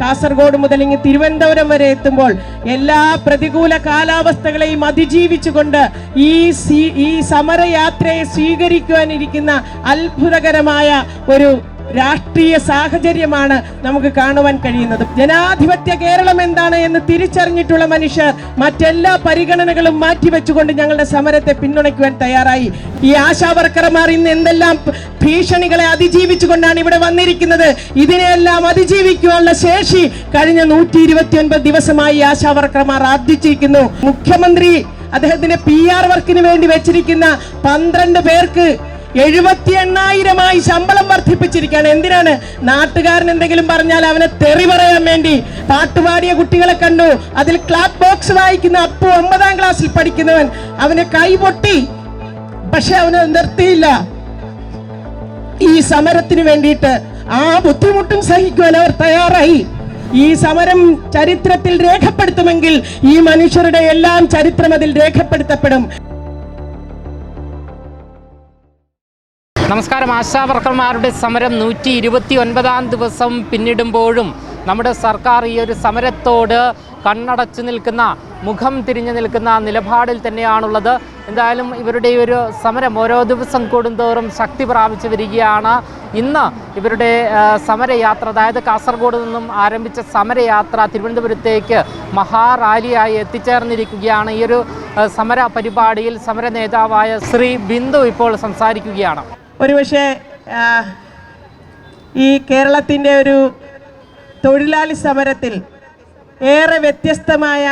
കാസർഗോഡ് മുതൽ ഇങ്ങ് തിരുവനന്തപുരം വരെ എത്തുമ്പോൾ എല്ലാ പ്രതികൂല കാലാവസ്ഥകളെയും അതിജീവിച്ചുകൊണ്ട് ഈ ഈ സമരയാത്രയെ സ്വീകരിക്കുവാനിരിക്കുന്ന അത്ഭുതകരമായ ഒരു രാഷ്ട്രീയ സാഹചര്യമാണ് നമുക്ക് കാണുവാൻ കഴിയുന്നത്. ജനാധിപത്യ കേരളം എന്താണ് എന്ന് തിരിച്ചറിഞ്ഞിട്ടുള്ള മനുഷ്യർ മറ്റെല്ലാ പരിഗണനകളും മാറ്റിവെച്ചുകൊണ്ട് ഞങ്ങളുടെ സമരത്തെ പിന്തുണയ്ക്കുവാൻ തയ്യാറായി. ഈ ആശാവർക്കർമാർ ഇന്ന് എന്തെല്ലാം ഭീഷണികളെ അതിജീവിച്ചുകൊണ്ടാണ് ഇവിടെ വന്നിരിക്കുന്നത്? ഇതിനെയെല്ലാം അതിജീവിക്കുവാനുള്ള ശേഷി കഴിഞ്ഞ നൂറ്റി ഇരുപത്തി ഒൻപത് ദിവസമായി ആശാവർക്കർമാർ ആർജിച്ചിരിക്കുന്നു. മുഖ്യമന്ത്രി അദ്ദേഹത്തിന്റെ പി ആർ വർക്കിന് വേണ്ടി വെച്ചിരിക്കുന്ന പന്ത്രണ്ട് പേർക്ക് എഴുപത്തി എണ്ണായിരമായി ശമ്പളം വർദ്ധിപ്പിച്ചിരിക്കുകയാണ്. എന്തിനാണ്? നാട്ടുകാരൻ എന്തെങ്കിലും പറഞ്ഞാൽ അവനെ തെറി പറയാൻ വേണ്ടി. പാട്ടുപാടിയ കുട്ടികളെ കണ്ടു. അതിൽ ക്ലാസ് ബോക്സ് വായിക്കുന്ന അപ്പു ഒമ്പതാം ക്ലാസ്സിൽ പഠിക്കുന്നവൻ. അവനെ കൈ പൊട്ടി. പക്ഷെ അവന് നിർത്തിയില്ല. ഈ സമരത്തിന് വേണ്ടിയിട്ട് ആ ബുദ്ധിമുട്ടും സഹിക്കുവാൻ അവർ തയ്യാറായി. ഈ സമരം ചരിത്രത്തിൽ രേഖപ്പെടുത്തുമെങ്കിൽ ഈ മനുഷ്യരുടെ എല്ലാം ചരിത്രം അതിൽ രേഖപ്പെടുത്തപ്പെടും. നമസ്കാരം. ആശാവർക്കർമാരുടെ സമരം നൂറ്റി ഇരുപത്തി ഒൻപതാം ദിവസം പിന്നിടുമ്പോഴും നമ്മുടെ സർക്കാർ ഈ ഒരു സമരത്തോട് കണ്ണടച്ചു നിൽക്കുന്ന മുഖം തിരിഞ്ഞു നിൽക്കുന്ന നിലപാടിൽ തന്നെയാണുള്ളത്. എന്തായാലും ഇവരുടെ ഒരു സമരം ഓരോ ദിവസം കൂടുന്തോറും ശക്തി പ്രാപിച്ചു വരികയാണ്. ഇന്ന് ഇവരുടെ സമരയാത്ര അതായത് കാസർഗോഡ് നിന്നും ആരംഭിച്ച സമരയാത്ര തിരുവനന്തപുരത്തേക്ക് മഹാറാലിയായി എത്തിച്ചേർന്നിരിക്കുകയാണ്. ഈ ഒരു സമര പരിപാടിയിൽ സമര നേതാവായ ശ്രീ ബിന്ദു ഇപ്പോൾ സംസാരിക്കുകയാണ്. ഒരുപക്ഷെ ഈ കേരളത്തിന്റെ ഒരു തൊഴിലാളി സമരത്തിൽ ഏറെ വ്യത്യസ്തമായ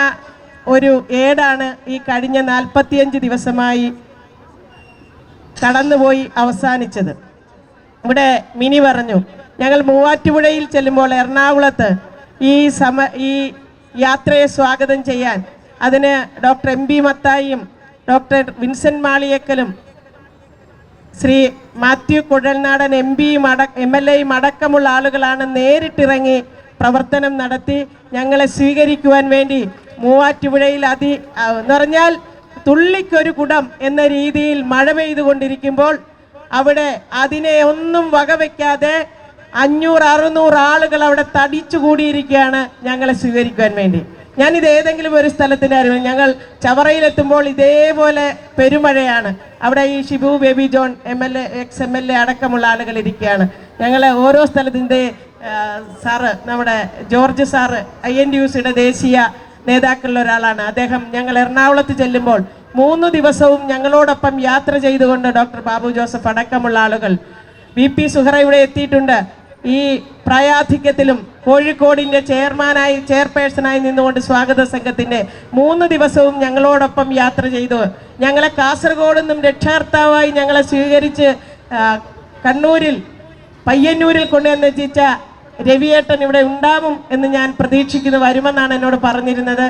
ഒരു ഏടാണ് ഈ കഴിഞ്ഞ നാൽപ്പത്തിയഞ്ച് ദിവസമായി കടന്നുപോയി അവസാനിച്ചത്. ഇവിടെ മിനി പറഞ്ഞു ഞങ്ങൾ മൂവാറ്റുപുഴയിൽ ചെല്ലുമ്പോൾ എറണാകുളത്ത് ഈ സമ ഈ യാത്രയെ സ്വാഗതം ചെയ്യാൻ അതിന് ഡോക്ടർ എം ബി മത്തായിയും ഡോക്ടർ വിൻസെന്റ് മാളിയേക്കലും ശ്രീ മാത്യു കുഴൽനാടൻ എം പിയും അട എം എൽ എയും അടക്കമുള്ള ആളുകളാണ് നേരിട്ടിറങ്ങി പ്രവർത്തനം നടത്തി. ഞങ്ങളെ സ്വീകരിക്കുവാൻ വേണ്ടി മൂവാറ്റുപുഴയിൽ അതി എന്ന് പറഞ്ഞാൽ തുള്ളിക്കൊരു കുടം എന്ന രീതിയിൽ മഴ പെയ്തുകൊണ്ടിരിക്കുമ്പോൾ അവിടെ അതിനെ ഒന്നും വകവയ്ക്കാതെ അഞ്ഞൂറ് അറുന്നൂറ് ആളുകൾ അവിടെ തടിച്ചു കൂടിയിരിക്കുകയാണ് ഞങ്ങളെ സ്വീകരിക്കാൻ വേണ്ടി. ഞാനിത് ഏതെങ്കിലും ഒരു സ്ഥലത്തിന്റെ അറിവ് ഞങ്ങൾ ചവറയിലെത്തുമ്പോൾ ഇതേപോലെ പെരുമഴയാണ്. അവിടെ ഈ Shibu Baby John M L A ex M L A അടക്കമുള്ള ആളുകൾ ഇരിക്കുകയാണ്. ഞങ്ങൾ ഓരോ സ്ഥലത്തിന്റെ സാറ് നമ്മുടെ George sir I N D U സിയുടെ ദേശീയ നേതാക്കളിൽ ഒരാളാണ്. അദ്ദേഹം ഞങ്ങൾ എറണാകുളത്ത് ചെല്ലുമ്പോൾ മൂന്ന് ദിവസവും ഞങ്ങളോടൊപ്പം യാത്ര ചെയ്തുകൊണ്ട് ഡോക്ടർ ബാബു ജോസഫ് അടക്കമുള്ള ആളുകൾ വി പി സുഹറ ഇവിടെ എത്തിയിട്ടുണ്ട്. ഈ പ്രായാധിക്യത്തിലും കോഴിക്കോടിന്റെ ചെയർമാനായി ചെയർപേഴ്സണായി നിന്നുകൊണ്ട് സ്വാഗത സംഘത്തിന്റെ മൂന്ന് ദിവസവും ഞങ്ങളോടൊപ്പം യാത്ര ചെയ്തു. ഞങ്ങളെ കാസർഗോഡ് നിന്നും രക്ഷാകർത്താവായി ഞങ്ങളെ സ്വീകരിച്ച് കണ്ണൂരിൽ പയ്യന്നൂരിൽ കൊണ്ടുവന്ന് എത്തിച്ച രവിയേട്ടൻ ഇവിടെ ഉണ്ടാവും എന്ന് ഞാൻ പ്രതീക്ഷിക്കുന്നു. വരുമെന്നാണ് എന്നോട് പറഞ്ഞിരുന്നത്.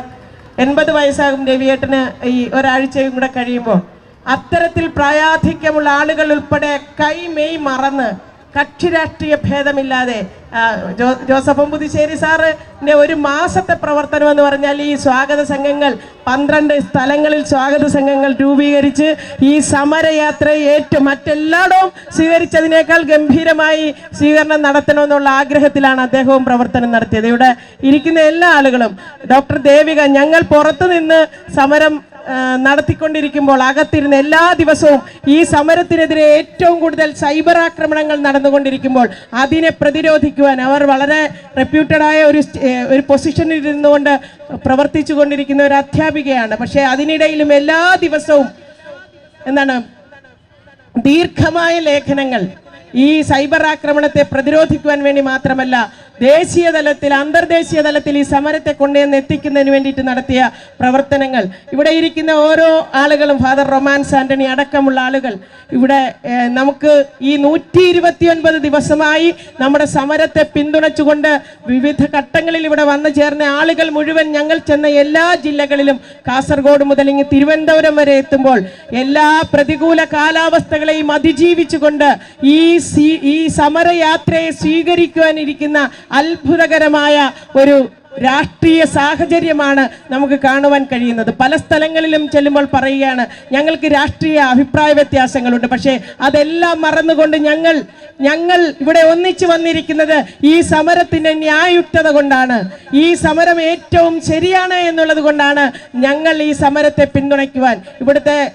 എൺപത് വയസ്സാകും രവിയേട്ടന് ഈ ഒരാഴ്ചയും കൂടെ കഴിയുമ്പോൾ. അത്തരത്തിൽ പ്രായാധിക്യമുള്ള ആളുകൾ ഉൾപ്പെടെ കൈ മെയ് മറന്ന് കക്ഷി രാഷ്ട്രീയ ഭേദമില്ലാതെ ജോസഫും പുതുശ്ശേരി സാറിന്റെ ഒരു മാസത്തെ പ്രവർത്തനം എന്ന് പറഞ്ഞാൽ ഈ സ്വാഗത സംഘങ്ങൾ പന്ത്രണ്ട് സ്ഥലങ്ങളിൽ സ്വാഗത സംഘങ്ങൾ രൂപീകരിച്ച് ഈ സമരയാത്ര ഏറ്റവും മറ്റെല്ലായിടവും സ്വീകരിച്ചതിനേക്കാൾ ഗംഭീരമായി സ്വീകരണം നടത്തണമെന്നുള്ള ആഗ്രഹത്തിലാണ് അദ്ദേഹവും പ്രവർത്തനം നടത്തിയത്. ഇവിടെ ഇരിക്കുന്ന എല്ലാ ആളുകളും ഡോക്ടർ ദേവിക ഞങ്ങൾ പുറത്തുനിന്ന് സമരം നടത്തിക്കൊണ്ടിരിക്കുമ്പോൾ അകത്തിരുന്ന് എല്ലാ ദിവസവും ഈ സമരത്തിനെതിരെ ഏറ്റവും കൂടുതൽ സൈബർ ആക്രമണങ്ങൾ നടന്നുകൊണ്ടിരിക്കുമ്പോൾ അതിനെ പ്രതിരോധിക്കുവാൻ അവർ വളരെ റെപ്യൂട്ടഡായ ഒരു ഒരു പൊസിഷനിൽ ഇരുന്നുകൊണ്ട് പ്രവർത്തിച്ചു കൊണ്ടിരിക്കുന്ന ഒരു അധ്യാപികയാണ്. പക്ഷേ അതിനിടയിലും എല്ലാ ദിവസവും എന്താണ്? ദീർഘമായ ലേഖനങ്ങൾ ഈ സൈബർ ആക്രമണത്തെ പ്രതിരോധിക്കുവാൻ വേണ്ടി മാത്രമല്ല ദേശീയ തലത്തിൽ അന്തർദേശീയ തലത്തിൽ ഈ സമരത്തെ കൊണ്ടുവന്ന് എത്തിക്കുന്നതിന് വേണ്ടിയിട്ട് നടത്തിയ പ്രവർത്തനങ്ങൾ. ഇവിടെ ഇരിക്കുന്ന ഓരോ ആളുകളും ഫാദർ റൊമാൻസ് ആന്റണി അടക്കമുള്ള ആളുകൾ ഇവിടെ നമുക്ക് ഈ നൂറ്റി ഇരുപത്തിയൊൻപത് ദിവസമായി നമ്മുടെ സമരത്തെ പിന്തുണച്ചുകൊണ്ട് വിവിധ ഘട്ടങ്ങളിൽ ഇവിടെ വന്നു ചേർന്ന ആളുകൾ മുഴുവൻ ഞങ്ങൾ ചെന്ന എല്ലാ ജില്ലകളിലും കാസർഗോഡ് മുതൽ ഇങ്ങ് തിരുവനന്തപുരം വരെ എത്തുമ്പോൾ എല്ലാ പ്രതികൂല കാലാവസ്ഥകളെയും അതിജീവിച്ചുകൊണ്ട് ഈ ഈ സമരയാത്രയെ സ്വീകരിക്കുവാനിരിക്കുന്ന അത്ഭുതകരമായ ഒരു രാഷ്ട്രീയ സാഹചര്യമാണ് നമുക്ക് കാണുവാൻ കഴിയുന്നത്. പല സ്ഥലങ്ങളിലും ചെല്ലുമ്പോൾ പറയുകയാണ് ഞങ്ങൾക്ക് രാഷ്ട്രീയ അഭിപ്രായ വ്യത്യാസങ്ങളുണ്ട്. പക്ഷേ അതെല്ലാം മറന്നുകൊണ്ട് ഞങ്ങൾ ഞങ്ങൾ ഇവിടെ ഒന്നിച്ചു വന്നിരിക്കുന്നത് ഈ സമരത്തിന്റെ ന്യായുക്തത കൊണ്ടാണ്. ഈ സമരം ഏറ്റവും ശരിയാണ് എന്നുള്ളത് കൊണ്ടാണ് ഞങ്ങൾ ഈ സമരത്തെ പിന്തുണയ്ക്കുവാൻ. ഇവിടുത്തെ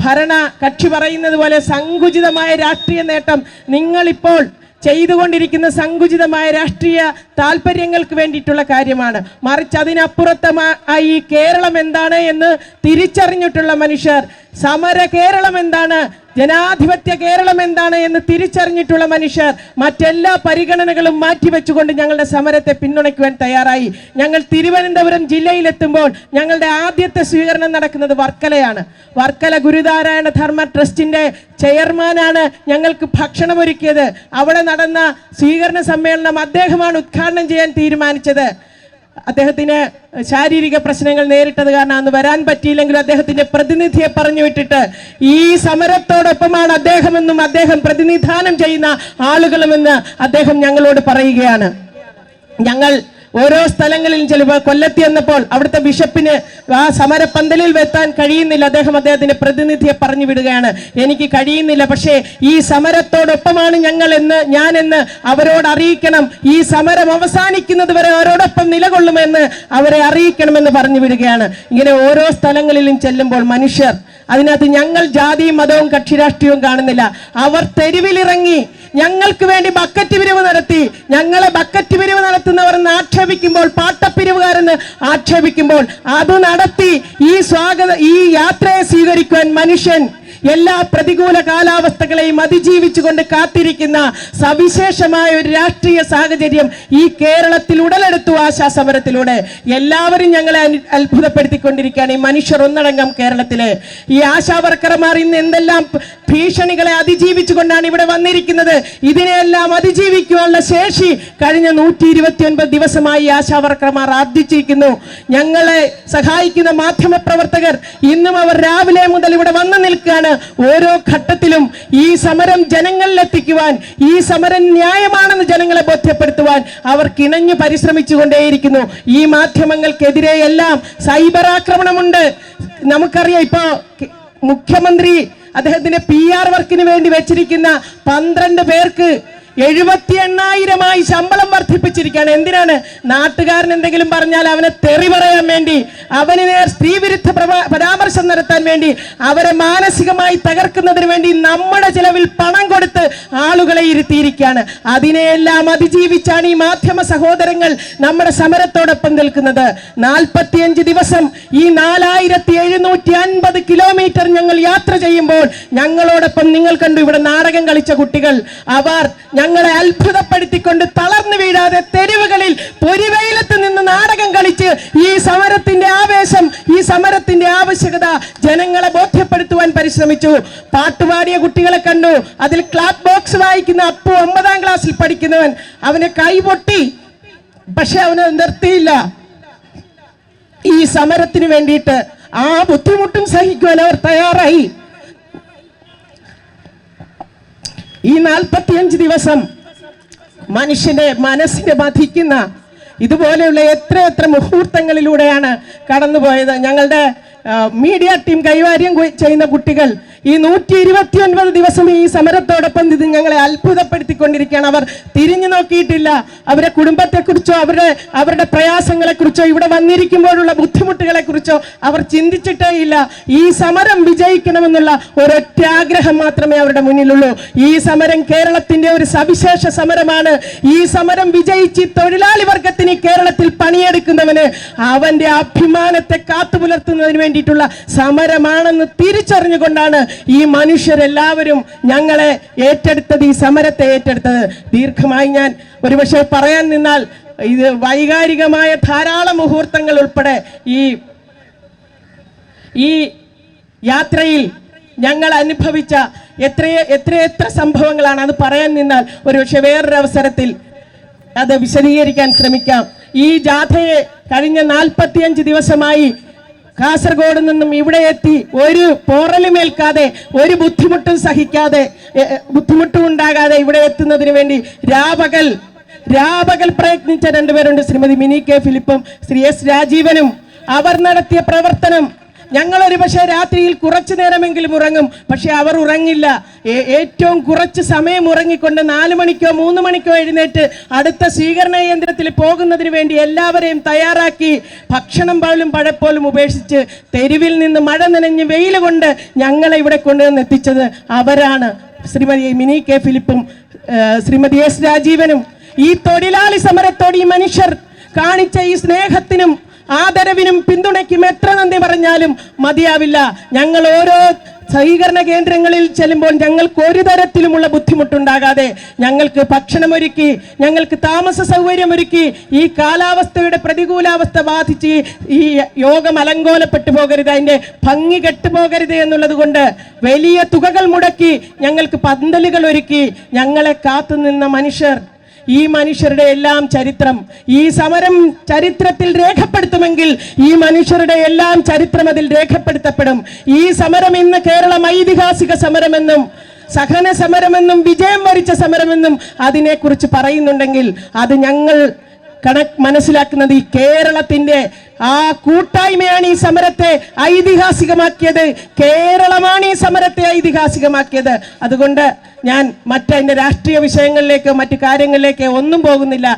ഭരണ കക്ഷി പറയുന്നത് പോലെ സങ്കുചിതമായ രാഷ്ട്രീയ നേട്ടം നിങ്ങളിപ്പോൾ ചെയ്തുകൊണ്ടിരിക്കുന്ന സങ്കുചിതമായ രാഷ്ട്രീയ താല്പര്യങ്ങൾക്ക് വേണ്ടിയിട്ടുള്ള കാര്യമാണ്. മറിച്ച് അതിനപ്പുറത്തമായി കേരളം എന്താണ് എന്ന് തിരിച്ചറിഞ്ഞിട്ടുള്ള മനുഷ്യർ. സമര കേരളം എന്താണ് ജനാധിപത്യ കേരളം എന്താണ് എന്ന് തിരിച്ചറിഞ്ഞിട്ടുള്ള മനുഷ്യർ മറ്റെല്ലാ പരിഗണനകളും മാറ്റിവെച്ചുകൊണ്ട് ഞങ്ങളുടെ സമരത്തെ പിന്തുണയ്ക്കുവാൻ തയ്യാറായി. ഞങ്ങൾ തിരുവനന്തപുരം ജില്ലയിലെത്തുമ്പോൾ ഞങ്ങളുടെ ആദ്യത്തെ സ്വീകരണം നടക്കുന്നത് വർക്കലയാണ്. വർക്കല ഗുരുനാരായണ ധർമ്മ ട്രസ്റ്റിന്റെ ചെയർമാനാണ് ഞങ്ങൾക്ക് ഭക്ഷണം ഒരുക്കിയത് അവിടെ നടന്ന സ്വീകരണ സമ്മേളനം അദ്ദേഹമാണ് ഉദ്ഘാടനം ചെയ്യാൻ തീരുമാനിച്ചത്. അദ്ദേഹത്തിന് ശാരീരിക പ്രശ്നങ്ങൾ നേരിട്ടത് കാരണം അന്ന് വരാൻ പറ്റിയില്ലെങ്കിലും അദ്ദേഹത്തിന്റെ പ്രതിനിധിയെ പറഞ്ഞു വിട്ടിട്ട് ഈ സമരത്തോടൊപ്പമാണ് അദ്ദേഹമെന്നും അദ്ദേഹം പ്രതിനിധാനം ചെയ്യുന്ന ആളുകളുമെന്ന് അദ്ദേഹം ഞങ്ങളോട് പറയുകയാണ്. ഞങ്ങൾ ഓരോ സ്ഥലങ്ങളിൽ ചിലപ്പോൾ കൊല്ലത്തി എന്നപ്പോൾ അവിടുത്തെ ബിഷപ്പിന് ആ സമരപ്പന്തലിൽ വെത്താൻ കഴിയുന്നില്ല. അദ്ദേഹം അദ്ദേഹത്തിന്റെ പ്രതിനിധിയെ പറഞ്ഞു വിടുകയാണ്. എനിക്ക് കഴിയുന്നില്ല. പക്ഷേ ഈ സമരത്തോടൊപ്പമാണ് ഞങ്ങൾ എന്ന് ഞാൻ എന്ന് അവരോട് അറിയിക്കണം. ഈ സമരം അവസാനിക്കുന്നത് വരെ അവരോടൊപ്പം നിലകൊള്ളുമെന്ന് അവരെ അറിയിക്കണമെന്ന് പറഞ്ഞു വിടുകയാണ്. ഇങ്ങനെ ഓരോ സ്ഥലങ്ങളിലും ചെല്ലുമ്പോൾ മനുഷ്യർ അതിനകത്ത് ഞങ്ങൾ ജാതിയും മതവും കക്ഷി രാഷ്ട്രീയവും കാണുന്നില്ല. അവർ തെരുവിലിറങ്ങി ഞങ്ങൾക്ക് വേണ്ടി ബക്കറ്റ് പിരിവ് നടത്തി. ഞങ്ങളെ ബക്കറ്റ് പിരിവ് നടത്തുന്നവർ എന്ന് ആക്ഷേപിക്കുമ്പോൾ പാട്ടപ്പിരിവുകാരെന്ന് ആക്ഷേപിക്കുമ്പോൾ അത് നടത്തി ഈ സ്വാഗത ഈ യാത്രയെ സ്വീകരിക്കുവാൻ മനുഷ്യൻ എല്ലാ പ്രതികൂല കാലാവസ്ഥകളെയും അതിജീവിച്ചുകൊണ്ട് കാത്തിരിക്കുന്ന സവിശേഷമായ ഒരു രാഷ്ട്രീയ സാഹചര്യം ഈ കേരളത്തിൽ ഉടലെടുത്തു ആശാസമരത്തിലൂടെ. എല്ലാവരും ഞങ്ങളെ അത്ഭുതപ്പെടുത്തിക്കൊണ്ടിരിക്കുകയാണ് ഈ മനുഷ്യർ ഒന്നടങ്കം കേരളത്തിലെ. ഈ ആശാവർക്കർമാർ ഇന്ന് എന്തെല്ലാം ഭീഷണികളെ അതിജീവിച്ചുകൊണ്ടാണ് ഇവിടെ വന്നിരിക്കുന്നത്. ഇതിനെയെല്ലാം അതിജീവിക്കുവാനുള്ള ശേഷി കഴിഞ്ഞ നൂറ്റി ഇരുപത്തിയൊൻപത് ദിവസമായി ഈ ആശാവർക്കർമാർ ആർജിച്ചിരിക്കുന്നു. ഞങ്ങളെ സഹായിക്കുന്ന മാധ്യമ പ്രവർത്തകർ ഇന്നും അവർ രാവിലെ മുതൽ ഇവിടെ വന്നു നിൽക്കുകയാണ്. ഓരോ ഘട്ടത്തിലും ഈ സമരം ജനങ്ങളിൽ എത്തിക്കുവാൻ ഈ സമരം ന്യായമാണെന്ന് ജനങ്ങളെ ബോധ്യപ്പെടുത്തുവാൻ അവർ കിണഞ്ഞു പരിശ്രമിച്ചുകൊണ്ടേയിരിക്കുന്നു. ഈ മാധ്യമങ്ങൾക്കെതിരെ എല്ലാം സൈബർ ആക്രമണമുണ്ട്. നമുക്കറിയാം ഇപ്പോ മുഖ്യമന്ത്രി അദ്ദേഹത്തിന്റെ പി ആർ വർക്കിന് വേണ്ടി വെച്ചിരിക്കുന്ന പന്ത്രണ്ട് പേർക്ക് എഴുപത്തി എണ്ണായിരമായി ശമ്പളം വർദ്ധിപ്പിച്ചിരിക്കുകയാണ്. എന്തിനാണ്? നാട്ടുകാരൻ എന്തെങ്കിലും പറഞ്ഞാൽ അവനെ തെറി പറയാൻ വേണ്ടി അവന് നേർ സ്ത്രീവിരുദ്ധ പരാമർശം നടത്താൻ വേണ്ടി അവരെ മാനസികമായി തകർക്കുന്നതിന് വേണ്ടി നമ്മുടെ ചിലവിൽ പണം കൊടുത്ത് ആളുകളെ ഇരുത്തിയിരിക്കുകയാണ്. അതിനെയെല്ലാം അതിജീവിച്ചാണ് ഈ മാധ്യമ സഹോദരങ്ങൾ നമ്മുടെ സമരത്തോടൊപ്പം നിൽക്കുന്നത്. നാൽപ്പത്തിയഞ്ച് ദിവസം ഈ നാലായിരത്തി എഴുന്നൂറ്റി അൻപത് കിലോമീറ്റർ ഞങ്ങൾ യാത്ര ചെയ്യുമ്പോൾ ഞങ്ങളോടൊപ്പം നിങ്ങൾ കണ്ടു ഇവിടെ നാടകം കളിച്ച കുട്ടികൾ അവർ ഞങ്ങളെ അത്ഭുതപ്പെടുത്തിക്കൊണ്ട് തളർന്നു വീഴാതെ തെരുവുകളിൽ പൊരിവെയിലത്ത് നിന്ന് നാടകം കളിച്ച് ഈ സമരത്തിന്റെ ആവേശം ഈ സമരത്തിന്റെ ആവശ്യകത ജനങ്ങളെ ബോധ്യപ്പെടുത്തുവാൻ പരിശ്രമിച്ചു. പാട്ടുപാടിയ കുട്ടികളെ കണ്ടു. അതിൽ ക്ലാപ്പ് ബോക്സ് വായിക്കുന്ന അപ്പു ഒമ്പതാം ക്ലാസ്സിൽ പഠിക്കുന്നവൻ അവനെ കൈപൊട്ടി പക്ഷെ അവന് നിർത്തിയില്ല. ഈ സമരത്തിന് വേണ്ടിയിട്ട് ആ ബുദ്ധിമുട്ടും സഹിക്കുവാൻ അവർ തയ്യാറായി. ഈ നാൽപ്പത്തിയഞ്ച് ദിവസം മനുഷ്യന്റെ മനസ്സിനെ ബാധിക്കുന്ന ഇതുപോലെയുള്ള എത്ര എത്ര മുഹൂർത്തങ്ങളിലൂടെയാണ് കടന്നുപോയത്. ഞങ്ങളുടെ മീഡിയ ടീം കൈകാര്യം ചെയ്യുന്ന കുട്ടികൾ ഈ നൂറ്റി ഇരുപത്തി ഒൻപത് ദിവസം ഈ സമരത്തോടൊപ്പം ഇത് ഞങ്ങളെ അത്ഭുതപ്പെടുത്തിക്കൊണ്ടിരിക്കുകയാണ്. അവർ തിരിഞ്ഞു നോക്കിയിട്ടില്ല. അവരെ കുടുംബത്തെക്കുറിച്ചോ അവരുടെ അവരുടെ പ്രയാസങ്ങളെക്കുറിച്ചോ ഇവിടെ വന്നിരിക്കുമ്പോഴുള്ള ബുദ്ധിമുട്ടുകളെക്കുറിച്ചോ അവർ ചിന്തിച്ചിട്ടേ ഇല്ല. ഈ സമരം വിജയിക്കണമെന്നുള്ള ഒരൊറ്റ ആഗ്രഹം മാത്രമേ അവരുടെ മുന്നിലുള്ളൂ. ഈ സമരം കേരളത്തിന്റെ ഒരു സവിശേഷ സമരമാണ്. ഈ സമരം വിജയിച്ച് തൊഴിലാളി വർഗത്തിന് കേരളത്തിൽ പണിയെടുക്കുന്നവന് അവന്റെ അഭിമാനത്തെ കാത്തുപുലർത്തുന്നതിന് വേണ്ടിയിട്ടുള്ള സമരമാണെന്ന് തിരിച്ചറിഞ്ഞുകൊണ്ടാണ് ഈ മനുഷ്യരെല്ലാവരും ഞങ്ങളെ ഏറ്റെടുത്തത് ഈ സമരത്തെ ഏറ്റെടുത്തത്. ദീർഘമായി ഞാൻ ഒരുപക്ഷെ പറയാൻ നിന്നാൽ ഇത് വൈകാരികമായ ധാരാളം മുഹൂർത്തങ്ങൾ ഉൾപ്പെടെ ഈ ഈ യാത്രയിൽ ഞങ്ങൾ അനുഭവിച്ച എത്രയെ എത്രയെത്ര സംഭവങ്ങളാണ് അത് പറയാൻ നിന്നാൽ ഒരുപക്ഷെ വേറൊരു അവസരത്തിൽ അത് വിശദീകരിക്കാൻ ശ്രമിക്കാം. ഈ ജാഥയെ കഴിഞ്ഞ നാൽപ്പത്തിയഞ്ച് ദിവസമായി കാസർഗോഡ് നിന്നും ഇവിടെ എത്തി ഒരു പോറലുമേൽക്കാതെ ഒരു ബുദ്ധിമുട്ടും സഹിക്കാതെ ബുദ്ധിമുട്ടും ഉണ്ടാകാതെ ഇവിടെ എത്തുന്നതിന് വേണ്ടി രാപകൽ രാപകൽ പ്രയത്നിച്ച രണ്ടുപേരുണ്ട്. ശ്രീമതി മിനി കെ ഫിലിപ്പും ശ്രീ എസ് രാജീവനും. അവർ നടത്തിയ പ്രവർത്തനം ഞങ്ങൾ ഒരു പക്ഷേ രാത്രിയിൽ കുറച്ചു നേരമെങ്കിലും ഉറങ്ങും. പക്ഷെ അവർ ഉറങ്ങില്ല. ഏറ്റവും കുറച്ച് സമയം ഉറങ്ങിക്കൊണ്ട് നാല് മണിക്കോ മൂന്ന് മണിക്കോ എഴുന്നേറ്റ് അടുത്ത സ്വീകരണ കേന്ദ്രത്തിൽ പോകുന്നതിന് വേണ്ടി എല്ലാവരെയും തയ്യാറാക്കി ഭക്ഷണം പോലും പഴപ്പോലും ഉപേക്ഷിച്ച് തെരുവിൽ നിന്ന് മഴ നനഞ്ഞ് വെയിൽ കൊണ്ട് ഞങ്ങളെ ഇവിടെ കൊണ്ടുവന്ന് എത്തിച്ചത് അവരാണ്. ശ്രീമതി മിനി കെ ഫിലിപ്പും ശ്രീമതി എസ് രാജീവനും. ഈ തൊഴിലാളി സമരത്തോട് ഈ മനുഷ്യർ കാണിച്ച ഈ സ്നേഹത്തിനും ആദരവിനും പിന്തുണയ്ക്കും എത്ര നന്ദി പറഞ്ഞാലും മതിയാവില്ല. ഞങ്ങൾ ഓരോ സഹീകരണ കേന്ദ്രങ്ങളിൽ ചെല്ലുമ്പോൾ ഞങ്ങൾക്ക് ഒരു തരത്തിലുമുള്ള ബുദ്ധിമുട്ടുണ്ടാകാതെ ഞങ്ങൾക്ക് ഭക്ഷണമൊരുക്കി ഞങ്ങൾക്ക് താമസ സൗകര്യമൊരുക്കി ഈ കാലാവസ്ഥയുടെ പ്രതികൂലാവസ്ഥ ബാധിച്ച് ഈ- യോഗം അലങ്കോലപ്പെട്ടു പോകരുത് അതിന്റെ ഭംഗി കെട്ടുപോകരുത് എന്നുള്ളത് കൊണ്ട് വലിയ തുകകൾ മുടക്കി ഞങ്ങൾക്ക് പന്തലുകൾ ഒരുക്കി ഞങ്ങളെ കാത്തുനിന്ന മനുഷ്യർ ഈ മനുഷ്യരുടെ എല്ലാം ചരിത്രം ഈ സമരം ചരിത്രത്തിൽ രേഖപ്പെടുത്തുമെങ്കിൽ ഈ മനുഷ്യരുടെ എല്ലാം ചരിത്രം അതിൽ രേഖപ്പെടുത്തപ്പെടും. ഈ സമരം ഇന്ന് കേരളം ഐതിഹാസിക സമരമെന്നും സഹന സമരമെന്നും വിജയം വരിച്ച സമരമെന്നും അതിനെക്കുറിച്ച് പറയുന്നുണ്ടെങ്കിൽ അത് ഞങ്ങൾ കണക്ക് മനസ്സിലാക്കുന്നത് ഈ കേരളത്തിന്റെ ആ കൂട്ടായ്മയാണ് ഈ സമരത്തെ ഐതിഹാസികമാക്കിയത്. കേരളമാണ് ഈ സമരത്തെ ഐതിഹാസികമാക്കിയത്. അതുകൊണ്ട് ഞാൻ മറ്റതിന്റെ രാഷ്ട്രീയ വിഷയങ്ങളിലേക്ക് മറ്റു കാര്യങ്ങളിലേക്ക് ഒന്നും പോകുന്നില്ല.